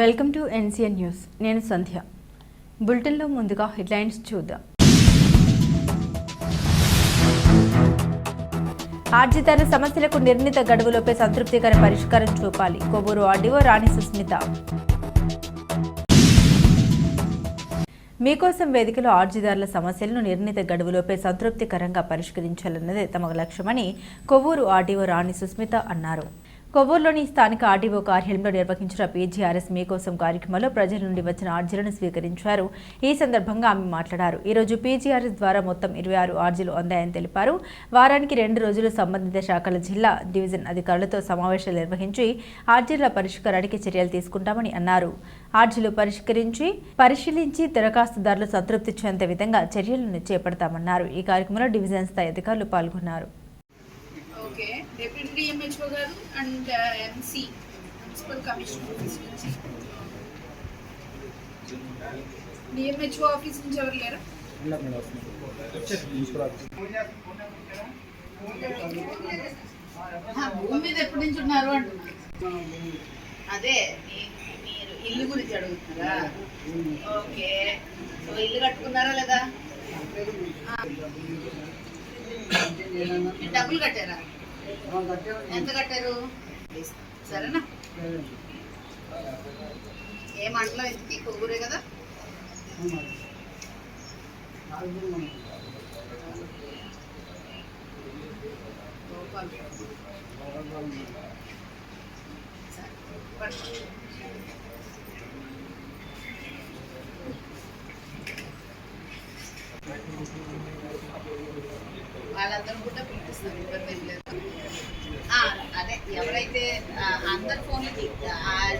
Welcome to NCN news నేను సంధ్య. బులెటిన్లో ముందుగా హెడ్లైన్స్ చూద్దాం. ఆర్జితర సమస్యలకు నిర్ణీత గడువులోపే సంతృప్తికర పరిష్కారం చూపాలి. కొవ్వూరు ఆర్డీఓ రాణి సుస్మిత. మీకోసం వేదికలో ఆర్జిదారుల సమస్యలను నిర్ణీత గడువులోపే సంతృప్తికరంగా పరిష్కరించాలన్నదే తమ లక్ష్యమని కొవ్వూరు ఆర్డీఓ రాణి సుస్మిత అన్నారు. కొవ్వూరులోని స్థానిక ఆర్డీఓ కార్యాలయంలో నిర్వహించిన పీజీఆర్ఎస్ మీకోసం కార్యక్రమంలో ప్రజల నుండి వచ్చిన ఆర్జీలను స్వీకరించారు. ఈ సందర్భంగా ఆమె మాట్లాడారు. ఈ రోజు పీజీఆర్ఎస్ ద్వారా మొత్తం ఇరవై ఆరు ఆర్జీలు అందాయని తెలిపారు. వారానికి రెండు రోజులు సంబంధిత శాఖల జిల్లా డివిజన్ అధికారులతో సమావేశాలు నిర్వహించి ఆర్జీల పరిష్కారానికి చర్యలు తీసుకుంటామని అన్నారు. ఆర్జీలు పరిష్కరించి పరిశీలించి దరఖాస్తుదారులు సంతృప్తి చెందే విధంగా చర్యలను చేపడతామన్నారు. ఈ కార్యక్రమంలో డివిజన్ స్థాయి అధికారులు పాల్గొన్నారు. ఓకే. డిప్యూటీ డిఎంహెచ్ఓ గారు and MC municipal commissioner office నుంచి. డిఎంహెచ్ఓ ఆఫీస్ నుంచి ఎవరు లేరా? భూమి మీద ఎప్పటి నుంచి ఉన్నారు అంటున్నారు అదే మీరు ఇల్లు గురించి అడుగుతున్నారా? ఓకే. సో ఇల్లు కట్టుకున్నారా లేదా? డబ్బులు కట్టారా? ఎంత కట్టారు? సరేనా? ఏ మండలం? ఇంటికి కొవ్వూరే కదా? సరే, వాళ్ళందరూ కూడా పిలిపిస్తారు ఇబ్బంది ఏం లేదు. అదే ఎవరైతే అందరి ఫోన్లకి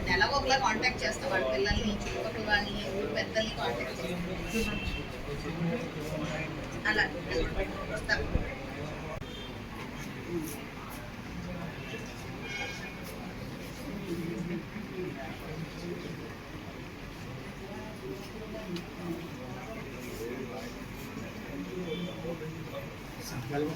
నెల ఒకలా కాంటాక్ట్ చేస్తాం వాళ్ళ పిల్లల్ని చుట్టుపక్కల వాళ్ళని ఊరు పెద్దల్ని కాంటాక్ట్ చేస్తాం. అలా. Valeu,